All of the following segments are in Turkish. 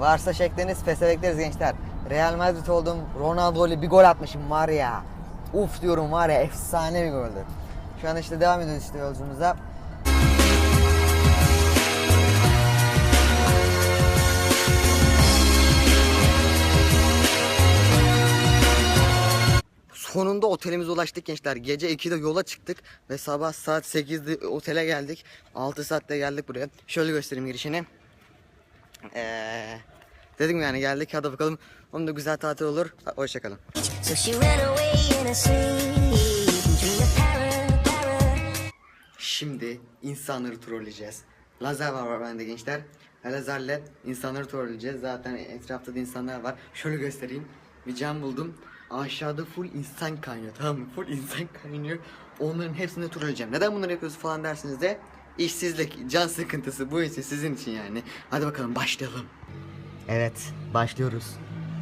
Varsa şekliniz pes bekleriz gençler. Real Madrid oldum. Ronaldo ile bir gol atmışım var ya. Uf diyorum var ya efsane bir goldü. Şu an işte devam ediyoruz işte yolculuğumuza. Sonunda otelimize ulaştık gençler. Gece 2'de yola çıktık ve sabah saat 8'de otele geldik. 6 saatte geldik buraya. Şöyle göstereyim girişini. Ee, dedim yani geldik hadi bakalım. Onun da güzel tatil olur. Hoşçakalın. Şimdi insanları trolleyeceğiz. Lazer var, var bende gençler. Lazerle insanları trolleyeceğiz. Zaten etrafta da insanlar var. Şöyle göstereyim. Bir cam buldum. Aşağıda full insan kaynıyor tamam mı? Full insan kaynıyor. Onların hepsini trolleyeceğim. Neden bunları yapıyoruz falan dersiniz de işsizlik, can sıkıntısı bu için sizin için yani. Hadi bakalım başlayalım. Evet başlıyoruz.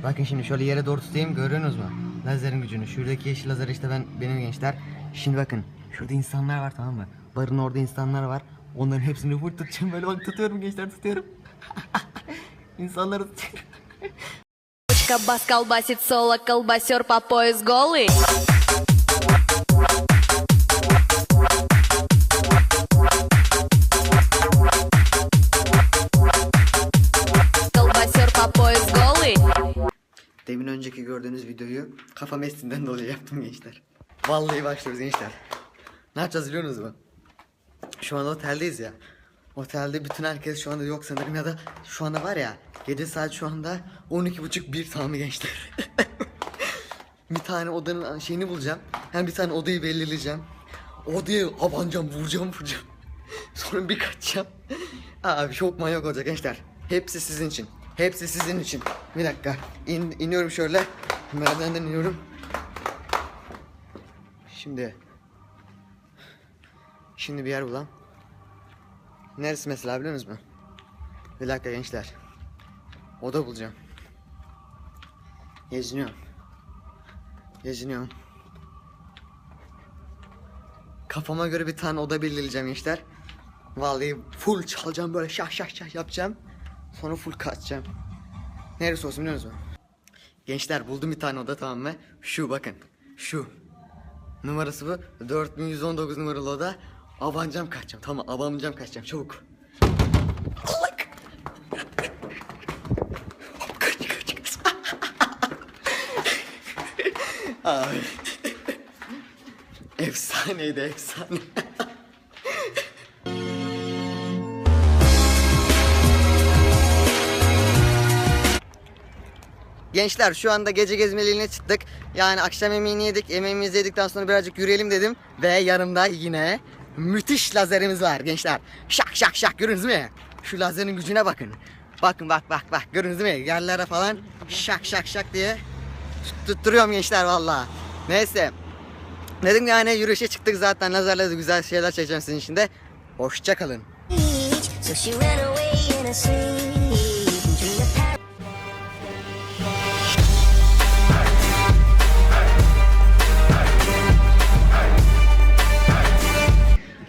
Bakın şimdi şöyle yere doğru tutayım görüyorsunuz mu? Lazerin gücünü. Şuradaki yeşil lazer işte ben benim gençler. Şimdi bakın şurada insanlar var tamam mı? Barın orada insanlar var. Onların hepsini full tutacağım böyle bak tutuyorum gençler tutuyorum. İnsanları tutuyorum. Девочка бас колбасит соло, колбасер по пояс голый. Колбасер по пояс голый. Demin önceki gördüğünüz videoyu kafam estinden dolayı yaptım gençler. Vallahi başlıyoruz gençler. Ne yapacağız biliyor musunuz mu? Şu an oteldeyiz ya. Otelde bütün herkes şu anda yok sanırım ya da şu anda var ya gece saat şu anda 12.30 bir tamamı gençler. bir tane odanın şeyini bulacağım. Hem bir tane odayı belirleyeceğim. Odaya abanacağım, vuracağım, vuracağım. Sonra bir kaçacağım. Abi çok manyak olacak gençler. Hepsi sizin için. Hepsi sizin için. Bir dakika. İn, iniyorum şöyle. Merdivenden iniyorum. Şimdi. Şimdi bir yer bulalım. Neresi mesela biliyor musunuz mu? Bir dakika gençler. Oda bulacağım. Geziniyorum. Geziniyorum. Kafama göre bir tane oda belirleyeceğim gençler. Vallahi full çalacağım böyle şah şah şah yapacağım. Sonra full kaçacağım. Neresi olsun biliyor musunuz? Gençler buldum bir tane oda tamam mı? Şu bakın. Şu. Numarası bu. 4119 numaralı oda. Abancam kaçacağım. Tamam abancam kaçacağım. Çabuk. Allah! Kaç kaç kaç. Abi. Efsaneydi efsane. Gençler şu anda gece gezmeliğine çıktık. Yani akşam yemeğini yedik. Yemeğimizi yedikten sonra birazcık yürüyelim dedim. Ve yanımda yine müthiş lazerimiz var gençler. Şak şak şak görünüz mü? Şu lazerin gücüne bakın. Bakın bak bak bak görünüz mü? Yerlere falan şak şak şak diye tutturuyorum gençler valla. Neyse. Dedim yani yürüyüşe çıktık zaten lazerle güzel şeyler çekeceğim sizin için de. Hoşça kalın.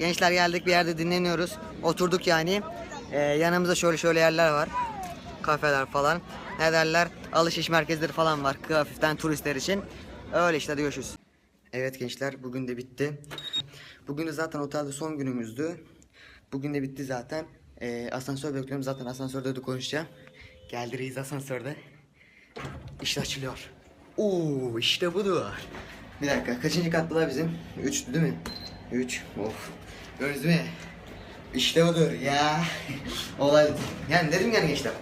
Gençler geldik bir yerde dinleniyoruz. Oturduk yani. Ee, yanımızda şöyle şöyle yerler var. Kafeler falan. Ne derler? Alışveriş merkezleri falan var. Hafiften turistler için. Öyle işte hadi görüşürüz. Evet gençler bugün de bitti. Bugün de zaten otelde son günümüzdü. Bugün de bitti zaten. Ee, asansör bekliyorum. Zaten asansörde de konuşacağım. Geldi reis asansörde. İşte açılıyor. Oo işte budur. Bir dakika kaçıncı kattılar bizim? Üçtü değil mi? Üç. Of. Gördünüz mü? İşte budur ya. Olay. Yani dedim yani gençler.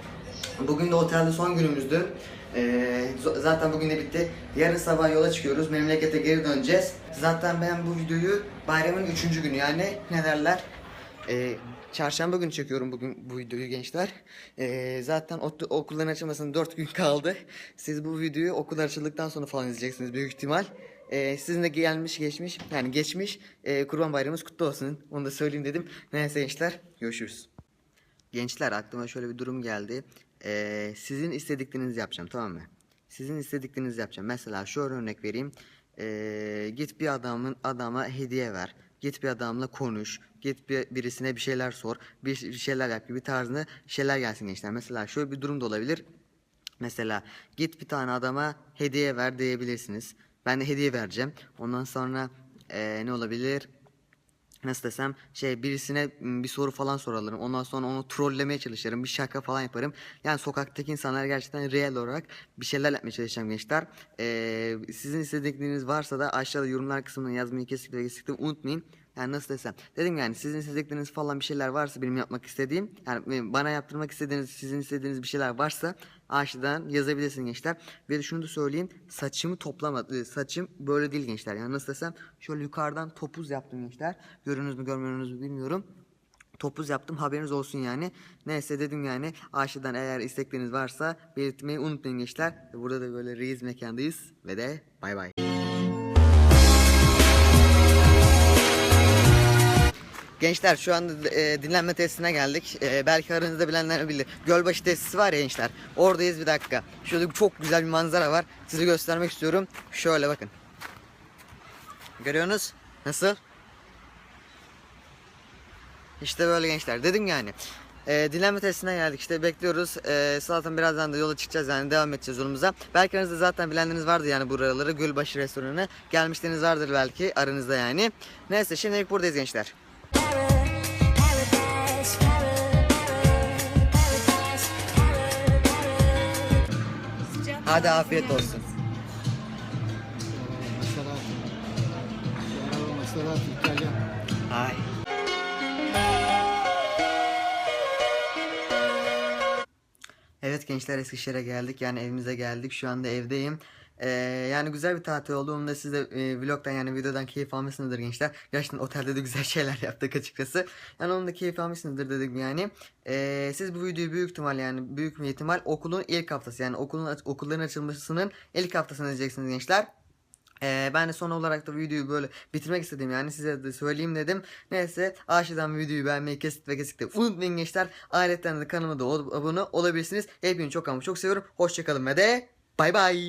Bugün de otelde son günümüzdü. Ee, zaten bugün de bitti. Yarın sabah yola çıkıyoruz. Memlekete geri döneceğiz. Zaten ben bu videoyu bayramın üçüncü günü yani ne derler? Ee, çarşamba günü çekiyorum bugün bu videoyu gençler. Ee, zaten okulların açılmasına 4 gün kaldı. Siz bu videoyu okullar açıldıktan sonra falan izleyeceksiniz büyük ihtimal. Ee, sizin de gelmiş geçmiş yani geçmiş ee, kurban bayramımız kutlu olsun. Onu da söyleyeyim dedim. Neyse gençler görüşürüz. Gençler aklıma şöyle bir durum geldi. Ee, sizin istediklerinizi yapacağım tamam mı? Sizin istediklerinizi yapacağım. Mesela şu örnek vereyim. Ee, git bir adamın adama hediye ver. Git bir adamla konuş. Git bir, birisine bir şeyler sor. Bir, bir şeyler yap gibi tarzında şeyler gelsin gençler. Mesela şöyle bir durum da olabilir. Mesela git bir tane adama hediye ver diyebilirsiniz. Ben de hediye vereceğim. Ondan sonra eee, ne olabilir? Nasıl desem şey birisine bir soru falan sorarım. Ondan sonra onu trollemeye çalışırım. Bir şaka falan yaparım. Yani sokaktaki insanlar gerçekten real olarak bir şeyler yapmaya çalışacağım gençler. Eee, sizin istedikleriniz varsa da aşağıda yorumlar kısmına yazmayı kesinlikle kesinlikle unutmayın. Yani nasıl desem. Dedim yani sizin istedikleriniz falan bir şeyler varsa benim yapmak istediğim. Yani e, bana yaptırmak istediğiniz sizin istediğiniz bir şeyler varsa aşağıdan yazabilirsiniz gençler. Ve şunu da söyleyeyim. Saçımı toplamadı. Saçım böyle değil gençler. Yani nasıl desem şöyle yukarıdan topuz yaptım gençler. Görünüz mü görmüyorsunuz mu bilmiyorum. Topuz yaptım haberiniz olsun yani. Neyse dedim yani aşağıdan eğer istekleriniz varsa belirtmeyi unutmayın gençler. Burada da böyle reis mekandayız ve de bay bay. Gençler şu anda e, dinlenme tesisine geldik. E, belki aranızda bilenler bilir. Gölbaşı tesisi var ya gençler. Oradayız bir dakika. Şurada çok güzel bir manzara var. Size göstermek istiyorum. Şöyle bakın. Görüyorsunuz? Nasıl? İşte böyle gençler. Dedim yani. E, dinlenme tesisine geldik işte bekliyoruz. E, zaten birazdan da yola çıkacağız yani devam edeceğiz yolumuza. Belki aranızda zaten bilenleriniz vardı yani buraları. Gölbaşı restoranı. Gelmişleriniz vardır belki aranızda yani. Neyse şimdilik buradayız gençler. Hadi afiyet olsun. Ay. Evet gençler Eskişehir'e geldik yani evimize geldik şu anda evdeyim. Ee, yani güzel bir tatil oldu. Onu da siz de e, vlogdan yani videodan keyif almışsınızdır gençler. Gerçekten otelde de güzel şeyler yaptık açıkçası. Yani onu da keyif almışsınızdır dedim yani. Ee, siz bu videoyu büyük ihtimal yani büyük bir ihtimal okulun ilk haftası yani okulun okulların açılmasının ilk haftasını izleyeceksiniz gençler. Ee, ben de son olarak da videoyu böyle bitirmek istedim yani size de söyleyeyim dedim. Neyse aşağıdan videoyu beğenmeyi kesinlikle ve kesinlikle unutmayın gençler. Ayrıca de kanalıma da abone olabilirsiniz. Hepinizi çok ama çok seviyorum. Hoşçakalın ve de bay bay.